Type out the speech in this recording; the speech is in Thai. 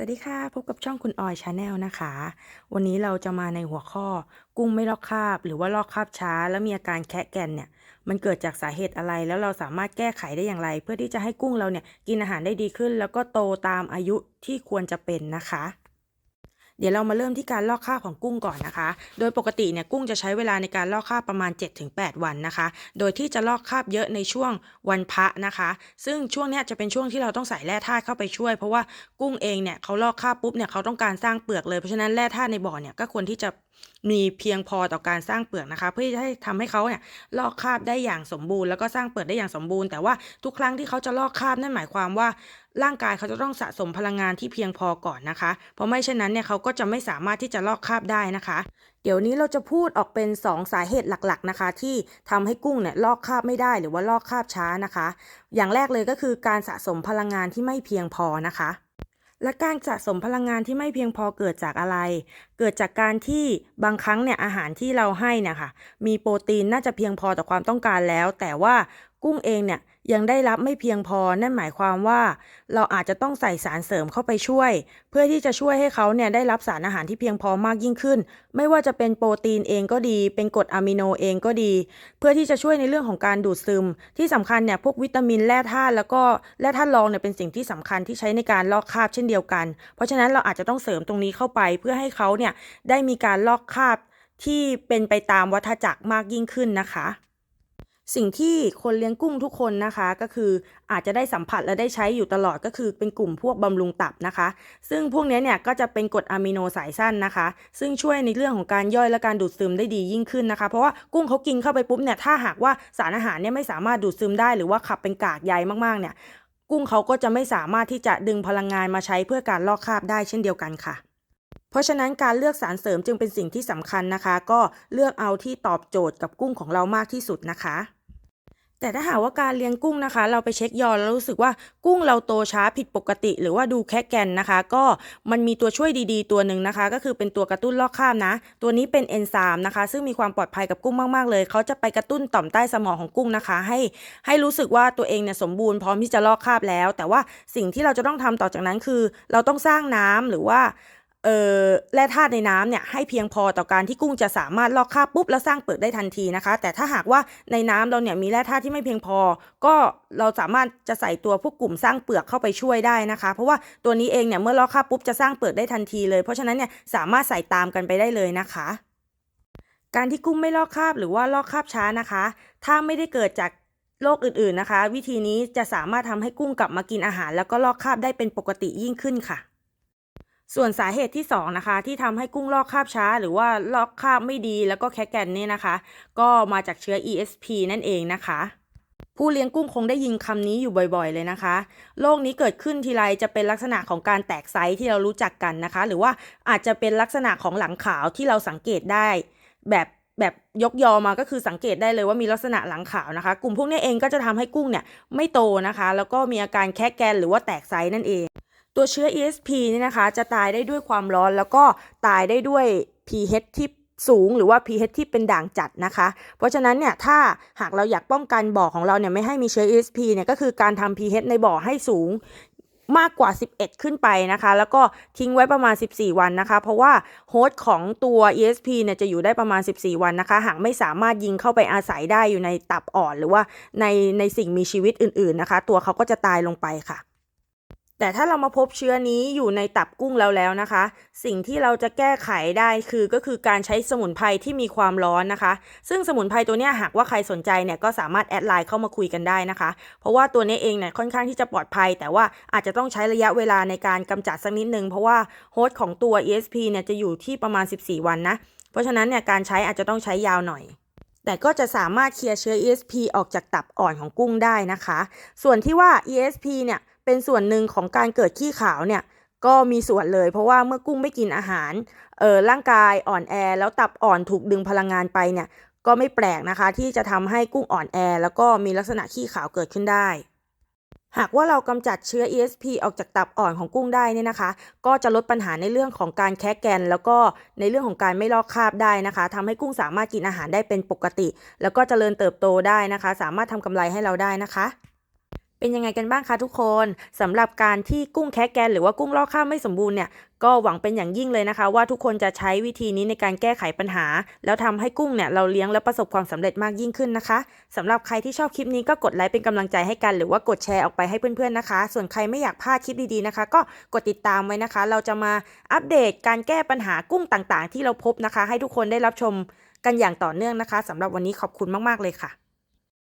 สวัสดีค่ะ พบกับช่องคุณออยชาแนลนะคะ วันนี้เราจะมาในหัวข้อ กุ้งไม่ลอกคราบ หรือว่าลอกคราบช้า แล้วมีอาการแคะแกนเนี่ย มันเกิดจากสาเหตุอะไรแล้วเราสามารถแก้ไขได้อย่างไร เพื่อที่จะให้กุ้งเราเนี่ยกินอาหารได้ดีขึ้น แล้วก็โตตามอายุที่ควรจะเป็นนะคะ เดี๋ยวเรามาเริ่มที่การลอกคราบของกุ้งก่อนนะคะ โดยปกติเนี่ยกุ้งจะใช้เวลาในการลอกคราบประมาณ 7-8 วันนะคะ โดยที่จะลอกคราบเยอะในช่วงวันพระนะคะ ซึ่งช่วงเนี้ยจะเป็นช่วงที่เราต้องใส่แร่ธาตุเข้าไปช่วย เพราะว่ากุ้งเองเนี่ยเขาลอกคราบปุ๊บเนี่ยเขาต้องการสร้างเปลือกเลย เพราะฉะนั้นแร่ธาตุในบ่อเนี่ยก็ควรที่จะ มีเพียงพอต่อการสร้างเปลือกนะคะ เพื่อจะให้ทำให้เขาเนี่ยลอกคราบได้อย่างสมบูรณ์ แล้วก็สร้างเปลือกได้อย่างสมบูรณ์ แต่ว่าทุกครั้งที่เขาจะลอกคราบนั่นหมายความว่า ร่างกายเขาจะต้องสะสมพลังงานที่เพียงพอก่อนนะคะ เพราะไม่เช่นนั้นเนี่ยเขาก็จะไม่สามารถที่จะลอกคราบได้นะคะ เดี๋ยวนี้เราจะพูดออกเป็น 2 สาเหตุหลักๆนะคะ ที่ทำให้กุ้งเนี่ยลอกคราบไม่ได้หรือว่าลอกคราบช้านะคะ อย่างแรกเลยก็คือการสะสมพลังงานที่ไม่เพียงพอนะคะ และการสะสมพลังงานที่ไม่เพียงพอเกิดจากอะไร เกิดจากการที่บางครั้งเนี่ยอาหารที่เราให้เนี่ยค่ะ มีโปรตีนน่าจะเพียงพอต่อความต้องการแล้ว แต่ว่ากุ้งเองเนี่ย ยังได้รับไม่เพียงพอ นั่นหมายความว่า เราอาจจะต้องใส่สารเสริมเข้าไปช่วย เพื่อที่จะช่วยให้เขาเนี่ยได้รับสารอาหารที่เพียงพอมากยิ่งขึ้น ไม่ว่าจะเป็นโปรตีนเองก็ดี เป็นกรดอะมิโนเองก็ดี เพื่อที่จะช่วยในเรื่องของการดูดซึม ที่สำคัญเนี่ยพวกวิตามินแร่ธาตุแล้วก็แร่ธาตุรองเนี่ยเป็นสิ่งที่สำคัญที่ใช้ในการลอกคราบเช่นเดียวกัน เพราะฉะนั้นเราอาจจะต้องเสริมตรงนี้เข้าไป เพื่อให้เขาเนี่ยได้มีการลอกคราบที่เป็นไปตามวัฏจักรมากยิ่งขึ้นนะคะ สิ่งที่คนเลี้ยงกุ้งทุกคนนะคะก็คืออาจจะได้สัมผัสและได้ใช้อยู่ตลอดก็คือเป็นกลุ่มพวกบำรุงตับนะคะ ซึ่งพวกนี้เนี่ยก็จะเป็นกรดอะมิโนสายสั้นนะคะ ซึ่งช่วยในเรื่องของการย่อยและการดูดซึมได้ดียิ่งขึ้นนะคะ เพราะว่ากุ้งเขากินเข้าไปปุ๊บเนี่ยถ้าหากว่าสารอาหารเนี่ยไม่สามารถดูดซึมได้หรือว่าขับเป็นกากใยมากๆเนี่ยกุ้งเขาก็จะไม่สามารถที่จะดึงพลังงานมาใช้เพื่อการลอกคราบได้เช่นเดียวกันค่ะเพราะฉะนั้นการเลือกสารเสริมจึงเป็นสิ่งที่สำคัญนะคะ ก็เลือกเอาที่ตอบโจทย์กับกุ้งของเรามากที่สุดนะคะ แต่ถ้าหากว่าการเลี้ยงกุ้งนะคะ เราไปเช็คยอแล้วรู้สึกว่ากุ้งเราโตช้าผิดปกติ หรือว่าดูแค่แกนนะคะ ก็มันมีตัวช่วยดีๆ ตัวหนึ่งนะคะ ก็คือเป็นตัวกระตุ้นลอกคราบนะ ตัวนี้เป็นเอนไซม์นะคะ ซึ่งมีความปลอดภัยกับกุ้งมากๆเลย เขาจะไปกระตุ้นต่อมใต้สมองของกุ้งนะคะ ให้ให้รู้สึกว่าตัวเองเนี่ยสมบูรณ์พร้อมที่จะลอกคราบแล้ว แต่ว่าสิ่งที่เราจะต้องทำต่อจากนั้นคือ เราต้องสร้างน้ำหรือว่า ออแร่ธาตุในน้ำเนี่ยให้เพียงพอต่อการที่กุ้งจะสามารถลอกคราบปุ๊บแล้วสร้างเปลือกได้ทันทีนะคะ แต่ถ้าหากว่าในน้ำเราเนี่ยมีแร่ธาตุที่ไม่เพียงพอ ก็เราสามารถจะใส่ตัวพวกกลุ่มสร้างเปลือกเข้าไปช่วยได้นะคะ เพราะว่าตัวนี้เองเนี่ยเมื่อลอกคราบปุ๊บจะสร้างเปลือกได้ทันทีเลย เพราะฉะนั้นเนี่ยสามารถใส่ตามกันไปได้เลยนะคะการที่กุ้งไม่ลอกคราบหรือว่าลอกคราบช้านะคะ ถ้าไม่ได้เกิดจากโรคอื่นๆนะคะ วิธีนี้จะสามารถทำให้กุ้งกลับมากินอาหาร แล้วก็ลอกคราบได้เป็นปกติยิ่งขึ้นค่ะ ส่วนสาเหตุที่สองนะคะที่ทำให้กุ้งลอกคราบช้า หรือว่าลอกคราบไม่ดีแล้วก็แคแกนเนี่ยนะคะ ก็มาจากเชื้อ ESP นั่นเองนะคะ ผู้เลี้ยงกุ้งคงได้ยินคำนี้อยู่บ่อยๆเลยนะคะโรคนี้เกิดขึ้นทีไรจะเป็นลักษณะของการแตกไซส์ที่เรารู้จักกันนะคะ หรือว่าอาจจะเป็นลักษณะของหลังขาวที่เราสังเกตได้ แบบแบบยกยอมาก็คือสังเกตได้เลยว่ามีลักษณะหลังขาวนะคะ กลุ่มพวกนี้เองก็จะทำให้กุ้งเนี่ยไม่โตนะคะ แล้วก็มีอาการแคะแกนหรือว่าแตกไซส์นั่นเอง ตัวเชื้อ ESP นี่นะคะ จะตายได้ด้วยความร้อนแล้วก็ตายได้ด้วย pH ที่สูงหรือว่า pH ที่เป็นด่างจัดนะคะ เพราะฉะนั้นเนี่ยถ้าหากเราอยากป้องกันบ่อของเราเนี่ยไม่ให้มีเชื้อ ESP เนี่ยก็คือการทำ pH ในบ่อให้สูงมากกว่า 11 ขึ้นไปนะคะ แล้วก็ทิ้งไว้ประมาณ 14 วันนะคะ เพราะว่าโฮสต์ของตัว ESP เนี่ยจะอยู่ได้ประมาณ 14 วันนะคะ หากไม่สามารถยิงเข้าไปอาศัยได้อยู่ในตับอ่อน หรือว่าในในสิ่งมีชีวิตอื่น ๆนะคะ ตัวเขาก็จะตายลงไปค่ะ แต่ถ้าเรามาพบเชื้อนี้อยู่ในตับกุ้งแล้วแล้วนะคะ สิ่งที่เราจะแก้ไขได้คือก็คือการใช้สมุนไพรที่มีความร้อนนะคะ ซึ่งสมุนไพรตัวนี้หากว่าใครสนใจเนี่ยก็สามารถแอดไลน์เข้ามาคุยกันได้นะคะ เพราะว่าตัวนี้เองเนี่ยค่อนข้างที่จะปลอดภัย แต่ว่าอาจจะต้องใช้ระยะเวลาในการกำจัดสักนิดนึงเพราะว่าโฮสต์ของตัว ESP เนี่ยจะอยู่ที่ประมาณ 14 วันนะเพราะฉะนั้นเนี่ยการใช้อาจจะต้องใช้ยาวหน่อย แต่ก็จะสามารถเคลียร์เชื้อ ESP ออกจากตับอ่อนของกุ้งได้นะคะ ส่วนที่ว่า ESP เนี่ยเป็นส่วนหนึ่งของการเกิดขี้ขาวเนี่ยก็มีส่วนเลยเพราะว่าเมื่อกุ้งไม่กินอาหารเออร่างกายอ่อนแอ แล้วตับอ่อนถูกดึงพลังงานไปเนี่ยก็ไม่แปลกนะคะ ที่จะทำให้กุ้งอ่อนแอ แล้วก็มีลักษณะขี้ขาวเกิดขึ้นได้ หากว่าเรากำจัดเชื้อ ESP ออกจากตับอ่อนของกุ้งได้เนี่ยนะคะ ก็จะลดปัญหาในเรื่องของการแคะแกน แล้วก็ในเรื่องของการไม่ลอกคราบได้นะคะทำให้กุ้งสามารถกินอาหารได้เป็นปกติ แล้วก็เจริญเติบโตได้นะคะ สามารถทำกำไรให้เราได้นะคะ เป็นยังไงกันบ้างคะทุกคนสำหรับการที่กุ้งแคะแกนหรือว่ากุ้งลอกคราบไม่สมบูรณ์เนี่ยก็หวังเป็นอย่างยิ่งเลยนะคะ ว่าทุกคนจะใช้วิธีนี้ในการแก้ไขปัญหา แล้วทำให้กุ้งเนี่ยเราเลี้ยงและประสบความสำเร็จมากยิ่งขึ้นนะคะสำหรับใครที่ชอบคลิปนี้ก็กดไลค์เป็นกำลังใจให้กัน หรือว่ากดแชร์ออกไปให้เพื่อนๆนะคะ ส่วนใครไม่อยากพลาดคลิปดีๆนะคะ ก็กดติดตามไว้นะคะ เราจะมาอัปเดตการแก้ปัญหากุ้งต่างๆ ที่เราพบนะคะ ให้ทุกคนได้รับชมกันอย่างต่อเนื่องนะคะสำหรับวันนี้ขอบคุณมากๆเลยค่ะ